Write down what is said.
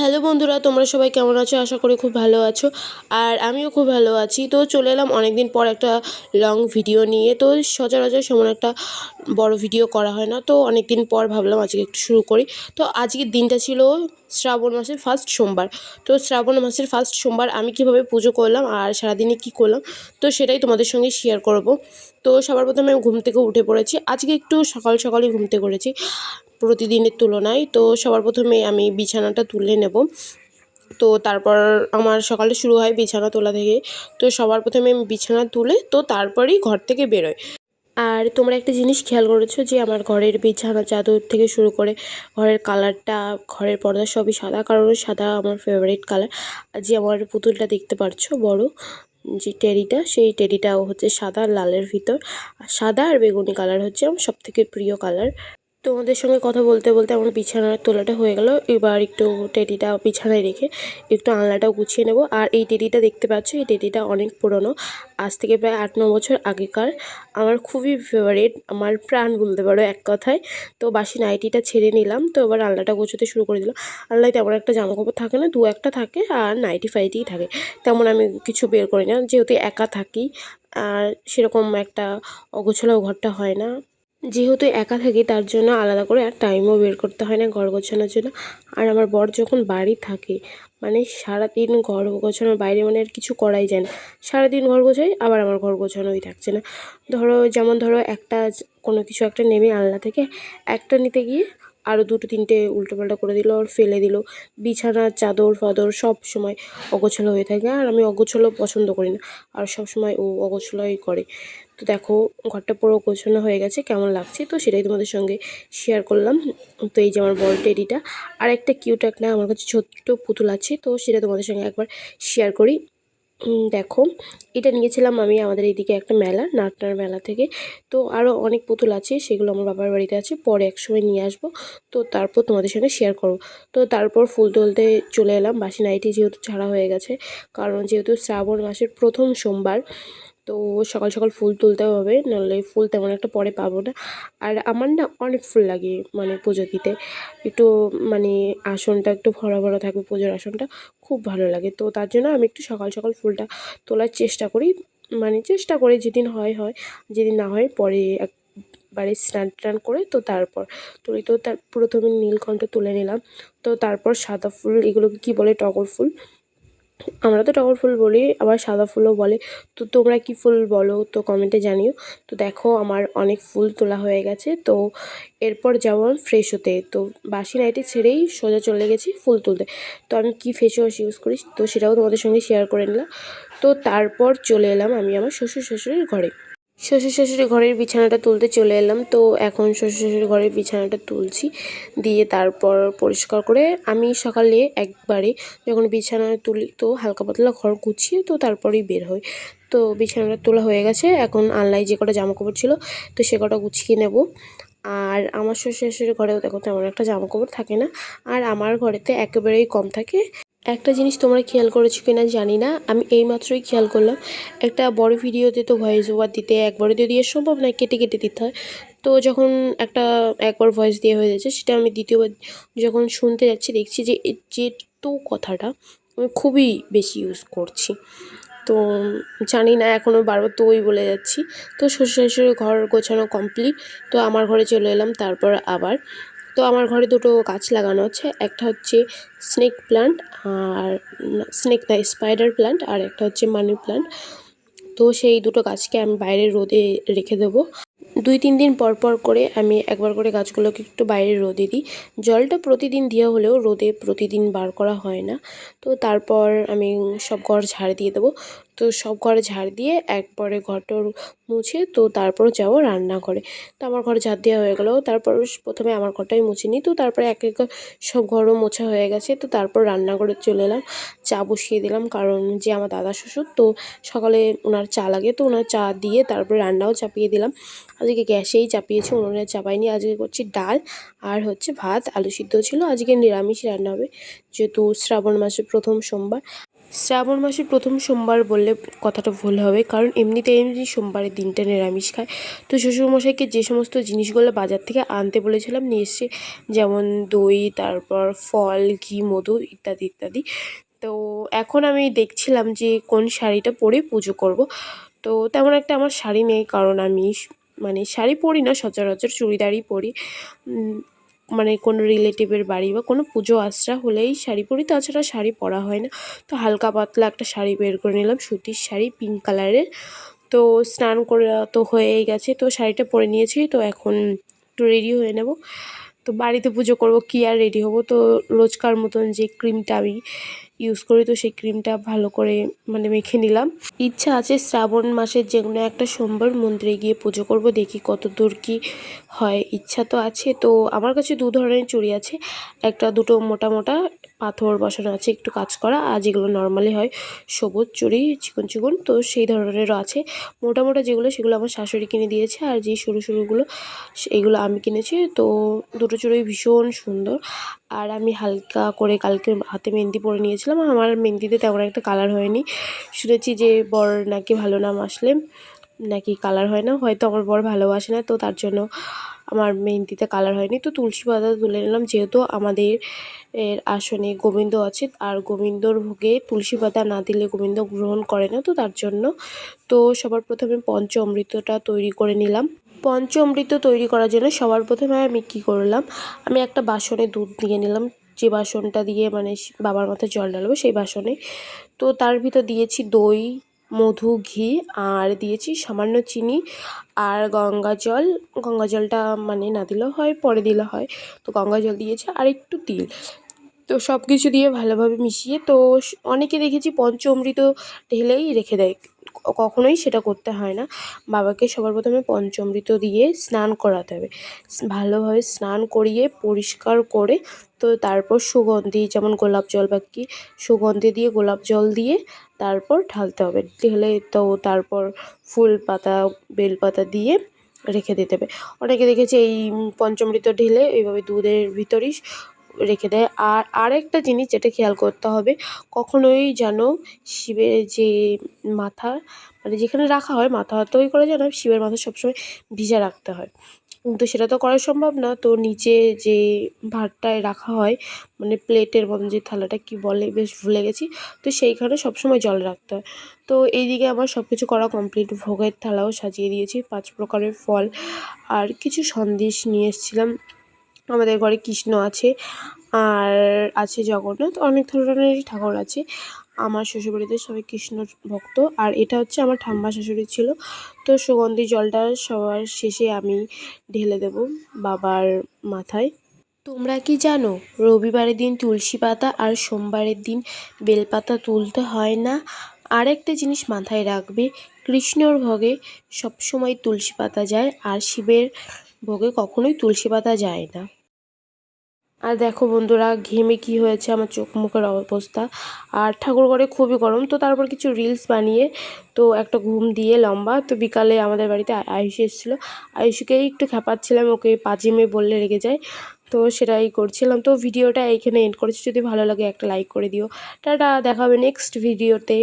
Hello বন্ধুরা, তোমরা সবাই কেমন আছো? আশা করি খুব ভালো আছো। আর আমিও খুব ভালো আছি। তো চলে এলাম অনেক দিন পর একটা লং ভিডিও নিয়ে। তো সচরাচর সেমন একটা বড় ভিডিও করা হয় না। তো অনেক দিন পর ভাবলাম আজকে একটু শুরু করি। তো আজকের দিনটা ছিল শ্রাবণ মাসের ফার্স্ট সোমবার। তো শ্রাবণ মাসের ফার্স্ট সোমবার আমি কীভাবে পুজো করলাম আর সারাদিনে কি করলাম, তো সেটাই তোমাদের সঙ্গে শেয়ার করব। তো সবার প্রথমে আমি ঘুম থেকে উঠে পড়েছি। আজকে একটু সকাল সকালই ঘুম থেকে করেছি প্রতিদিনের তুলনায়, তো সবার প্রথমে আমি বিছানাটা তুলে নেব। তো তারপর আমার সকালে শুরু হয় বিছানা তোলা থেকে। তো সবার প্রথমে আমি বিছানা তুলে, তো তারপরেই ঘর থেকে বেরোয় আর তোমরা একটা জিনিস খেয়াল করেছ যে, আমার ঘরের বিছানা চাদর থেকে শুরু করে ঘরের কালারটা, ঘরের পর্দা সবই সাদা, কারণ সাদা আমার ফেভারিট কালার আর যে আমার পুতুলটা দেখতে পারছ, বড় যে টেডিটা সেই টেডিটাও হচ্ছে সাদা, লালের ভিতর। সাদা আর বেগুনি কালার হচ্ছে আমার সবথেকে প্রিয় কালার তোমাদের সঙ্গে কথা বলতে বলতে আমার বিছানার তোলাটা হয়ে গেল। এবার একটু টেডিটা বিছানায় রেখে একটু আলনাটাও গুছিয়ে নেব। আর এই টেডিটা দেখতে পাচ্ছ, এই টেডিটা অনেক পুরনো। আজ থেকে প্রায় আট, ন বছর আগেকার। আমার খুবই ফেভারিট আমার প্রাণ বলতে পারো এক কথায়। তো বাসি নাইটিটা ছেড়ে নিলাম, তো এবার আলনাটা গোছাতে শুরু করে দিলাম। আলনায় তেমন একটা জামা কাপড় থাকে না, দু একটা থাকে আর নাইটি ফাইটিই থাকে। তেমন আমি কিছু বের করি না, যেহেতু একা থাকি, আর সেরকম একটা অগোছালো ঘরটা হয় না। যেহেতু একা থাকি, তার জন্য আলাদা করে আর টাইমও বের করতে হয় না ঘর গোছানোর জন্য। আর আমার বর যখন বাড়ি থাকে মানে সারাদিন ঘর গোছানোর বাইরে মানে আর কিছু করাই যায় না। সারাদিন ঘর গোছাই, আবার আমার ঘর গোছানোই থাকছে না। ধরো, যেমন ধরো একটা কোনো কিছু একটা নেমে আলনা থেকে একটা নিতে গিয়ে আরও দুটো তিনটে উল্টোপাল্টা করে দিল, আর ফেলে দিল। বিছানার চাদর, ফাদর সব সময় অগোছালো হয়ে থাকে, আর আমি অগোছালো পছন্দ করি না, আর সব সময় ও অগোছালোই করে। তো দেখো, ঘরটা পুরো গোছানো হয়ে গেছে, কেমন লাগছে? তো সেটাই তোমাদের সঙ্গে শেয়ার করলাম। তো এই যে আমার বড় টেডিটা আর একটা কিউট একটা আমার কাছে ছোট্ট পুতুল আছে, তো সেটা তোমাদের সঙ্গে একবার শেয়ার করি। দেখো, এটা নিয়েছিলাম আমি আমাদের এইদিকে একটা মেলা নাটনার মেলা থেকে। তো আরও অনেক পুতুল আছে, সেগুলো আমার বাবার বাড়িতে আছে, পরে একসময় নিয়ে আসব। তো তারপর তোমাদের সঙ্গে শেয়ার করব। তো তারপর ফুল তুলতে চলে এলাম, বাসি নাইটি যেহেতু ছাড়া হয়ে গেছে, কারণ যেহেতু শ্রাবণ মাসের প্রথম সোমবার তো সকাল সকাল ফুল তুলতেও হবে, নাহলে ফুল তেমন একটা পরে পাবো না। আর আমার না অনেক ফুল লাগে মানে পুজো দিতে। একটু মানে আসনটা একটু ভরা ভরা থাকবে পুজোর আসনটা, খুব ভালো লাগে। তো তার জন্য আমি একটু সকাল সকাল ফুলটা তোলার চেষ্টা করি। মানে চেষ্টা করি যেদিন হয় হয়। যেদিন না হয় পরে একবারে স্নান টান করে তো তারপর তুলি। তো তার প্রথমে নীলকণ্ঠ তুলে নিলাম। তো তারপর সাদা ফুল, এগুলোকে কী বলে? টগর ফুল। আমরা তো টগর ফুল বলি, আবার সাদা ফুলও বলে। তো তোমরা কি ফুল বলো তো কমেন্টে জানিও। তো দেখো আমার অনেক ফুল তোলা হয়ে গেছে। তো এরপর যেমন ফ্রেশ হতে তো বাসি নাইটি ছেড়েই সোজা চলে গেছি ফুল তুলতে। তো আমি কি ফেস ওয়াশ ইউজ করি তো সেটাও তোমাদের সঙ্গে শেয়ার করে নিলাম। তো তারপর চলে এলাম আমি আমার শ্বশুর শ্বশুরের ঘরে। শ্বশুর শাশুড়ি ঘরের বিছানাটা তুলতে চলে এলাম। তো এখন শ্বশুর শাশুড়ি ঘরের বিছানাটা তুলছি। দিয়ে তারপর পরিষ্কার করে আমি সকালে একবারে যখন বিছানা তুলি, তো হালকা পাতলা ঘর গুছিয়ে তো তারপরেই বের হই। তো বিছানাটা তোলা হয়ে গেছে। এখন আনলাই যে কটা জামা কাপড় ছিল, তো সে কটা গুছিয়ে নেব। আর আমার শ্বশুর শাশুড়ির ঘরেও দেখো তেমন একটা জামা কাপড় থাকে না। আর আমার ঘরেতে একেবারেই কম থাকে। একটা জিনিস তোমরা খেয়াল করেছ কিনা জানি না, আমি এইমাত্রই খেয়াল করলাম। একটা বড় ভিডিওতে তো ভয়েস ওভার দিতে একবারে দিয়ে দিয়ে সম্ভব নয়, কেটে কেটে দিতে হয়। তো যখন একটা একবার ভয়েস দিয়ে হয়ে যাচ্ছে, সেটা আমি দ্বিতীয়বার যখন শুনতে যাচ্ছি, দেখছি যে যে তো কথাটা আমি খুবই বেশি ইউজ করছি। তো জানি না এখনও বারবার তো ওই বলে যাচ্ছি। তো শ্বশুর শাশুড়ি ঘর গোছানো কমপ্লিট তো আমার ঘরে চলে এলাম, তারপর আবার তো আমার ঘরে দুটো গাছ লাগানো আছে। একটা হচ্ছে স্নেক প্লান্ট আর স্নেক না স্পাইডার প্লান্ট আর একটা হচ্ছে মানি প্লান্ট তো সেই দুটো গাছকে আমি বাইরে রোদে রেখে দেবো। দুই, তিন দিন পর পর করে আমি একবার করে গাছগুলোকে একটু বাইরে রোদে দিই। জলটা প্রতিদিন দেওয়া হলেও রোদে প্রতিদিন বার করা হয় না। তো তারপর আমি সব ঘর ঝাড় দিয়ে দেবো। তো সব ঘরে ঝাড় দিয়ে একবারে ঘরটর মুছে তো তারপর যাব রান্নাঘরে তো আমার ঘরে ঝাড় দেওয়া হয়ে গেলো। তারপর প্রথমে আমার ঘরটাই মুছে নিই। তো তারপরে এক এক সব ঘরও মোছা হয়ে গেছে। তো তারপর রান্নাঘরে চলে এলাম। চা বসিয়ে দিলাম। কারণ যে আমার দাদা শ্বশুর, তো সকালে ওনার চা লাগে। তো ওনার চা দিয়ে তারপরে রান্নাও চাপিয়ে দিলাম। আজকে গ্যাসেই চাপিয়েছি, উনুনে চাপাইনি, আজকে করছি ডাল আর হচ্ছে ভাত, আলু সিদ্ধ ছিল, আজকে নিরামিষ রান্না হবে, যেহেতু শ্রাবণ মাসের প্রথম সোমবার। শ্রাবণ মাসের প্রথম সোমবার বললে কথাটা ভুল হবে, কারণ এমনিতে এমনি সোমবারের দিনটা নিরামিষ খায়। তো শ্বশুরমশাইকে যে সমস্ত জিনিসগুলো বাজার থেকে আনতে বলেছিলাম, নিয়ে এসছে যেমন দই, তারপর ফল, ঘি, মধু ইত্যাদি ইত্যাদি। তো এখন আমি দেখছিলাম যে কোন শাড়িটা পরে পুজো করব। তো তেমন একটা আমার শাড়ি নেই, কারণ আমি মানে শাড়ি পরি না, সচরাচর চুড়িদারই পরি। মানে কোনো রিলেটিভের বাড়ি বা কোনো পুজো আশ্রা হলেই শাড়ি পরি, তাছাড়া শাড়ি পরা হয় না। তো হালকা পাতলা একটা শাড়ি বের করে নিলাম, সুতির শাড়ি পিঙ্ক কালারের তো স্নান করে তো হয়েই গেছে, তো শাড়িটা পরে নিয়েছি, তো এখন একটু রেডি হয়ে নেব। তো বাড়িতে পুজো করব, কী আর রেডি হব? তো রোজকার মতন যে ক্রিমটা আমি ইউজ করি, তো সেই ক্রিমটা ভালো করে মানে মেখে নিলাম। ইচ্ছা আছে শ্রাবণ মাসের যে কোনো একটা সোমবার মন্দিরে গিয়ে পুজো করব, দেখি কত দূর কী হয়। ইচ্ছা তো আছে, তো আমার কাছে দু ধরনের চুড়ি আছে। একটা দুটো মোটা মোটা পাথর বসানো আছে, একটু কাজ করা, আর যেগুলো নর্মালি হয় সবুজ চুড়ি চিকন চিকন, তো সেই ধরনেরও আছে। মোটা মোটা যেগুলো, সেগুলো আমার শাশুড়ি কিনে দিয়েছে, আর যে সরু সরুগুলো এগুলো আমি কিনেছি। তো দুটো চুড়ি ভীষণ সুন্দর। আর আমি হালকা করে কালকে হাতে মেহেন্দি পরে নিয়েছিলাম। আমার মেহেন্দিতে তেমন একটা কালার হয়নি। শুনেছি যে বর নাকি ভালো নাম আসলে, নাকি কালার হয় না, হয়তো আমার বর ভালোবাসে না, তো তার জন্য আমার মেহেন্দিতে কালার হয়নি। তো তুলসী পাতা তুলে নিলাম, যেহেতু আমাদের এর আসনে গোবিন্দ আছে, আর গোবিন্দর ভোগে তুলসী পাতা না দিলে গোবিন্দ গ্রহণ করে না, তো তার জন্য। তো সবার প্রথমে পঞ্চ অমৃতটা তৈরি করে নিলাম। পঞ্চ অমৃত তৈরি করার জন্য সবার প্রথমে আমি কী করলাম, আমি একটা বাসনে দুধ দিয়ে নিলাম। যে বাসনটা দিয়ে মানে বাবার মাথায় জল ঢালবো, সেই বাসনে। তো তার ভিতর দিয়েছি দই মধু, ঘি, আর দিয়েছি সামান্য চিনি আর গঙ্গা জল। গঙ্গা জলটা মানে না দিলেও হয়, পরে দিলে হয়। তো গঙ্গা জল দিয়েছি আর একটু তিল। তো সব কিছু দিয়ে ভালোভাবে মিশিয়ে তো অনেকে দেখেছি পঞ্চমৃত ঢেলেই রেখে দেয়। কখনোই সেটা করতে হয় না। বাবাকে সবার প্রথমে পঞ্চমৃত দিয়ে স্নান করাতে হবে। ভালোভাবে স্নান করিয়ে পরিষ্কার করে তো তারপর সুগন্ধি, যেমন গোলাপ জল বা কি, সুগন্ধি দিয়ে গোলাপ জল দিয়ে তারপর ঢালতে হবে। ঢেলে তো তারপর ফুল পাতা বেলপাতা দিয়ে রেখে দিতে হবে। অনেকে দেখেছি এই পঞ্চমৃত ঢেলে এইভাবে দুধের ভিতরেই রেখে দেয়। আর আরেকটা জিনিস যেটা খেয়াল করতে হবে, কখনোই যেন শিবের যে মাথা মানে যেখানে রাখা হয় মাথা তৈরি করা যায় না, শিবের মাথা সবসময় ভিজা রাখতে হয়। কিন্তু সেটা তো করা সম্ভব না। তো নিচে যে ভাতটায় রাখা হয় মানে প্লেটের মতন যে থালাটা কি বলে, বেশ ভুলে গেছি। তো সেইখানে সবসময় জল রাখতে হয়। তো এইদিকে আমার সব কিছু করা কমপ্লিট ভোগের থালাও সাজিয়ে দিয়েছি, পাঁচ প্রকারের ফল। আর কিছু সন্দেশ নিয়ে এসেছিলাম। আমাদের ঘরে কৃষ্ণ আছে আর আছে জগন্নাথ, অনেক ধরনেরই ঠাকুর আছে। আমার শ্বশুরবাড়িতে সবাই কৃষ্ণ ভক্ত আর এটা হচ্ছে আমার ঠাম্মা শাশুড়ি ছিল। তো সুগন্ধি জলটা সবার শেষে আমি ঢেলে দেব বাবার মাথায়। তোমরা কি জানো, রবিবারের দিন তুলসী পাতা আর সোমবারের দিন বেলপাতা তুলতে হয় না? আরেকটা জিনিস মাথায় রাখবে, কৃষ্ণর ভোগে সবসময় তুলসী পাতা যায় আর শিবের ভোগে কখনোই তুলসী পাতা যায় না। আর দেখো বন্ধুরা, ঘেমে কি হয়েছে আমার চোখ মুখের অবস্থা। আর ঠাকুর ঘরে খুবই গরম, তো তারপর কিছু রিলস বানিয়ে, তো একটা ঘুম দিয়ে লম্বা, তো বিকালে আমাদের বাড়িতে আয়ুষ এসেছিল। আয়ুষকেই একটু খেপাচ্ছিলাম, ওকে পাজিমে বললে রেগে যায়, তো সেটাই করছিলাম। তো ভিডিওটা এইখানে এন্ড করেছি, যদি ভালো লাগে একটা লাইক করে দিও। টাটা, দেখা হবে নেক্সট ভিডিওতে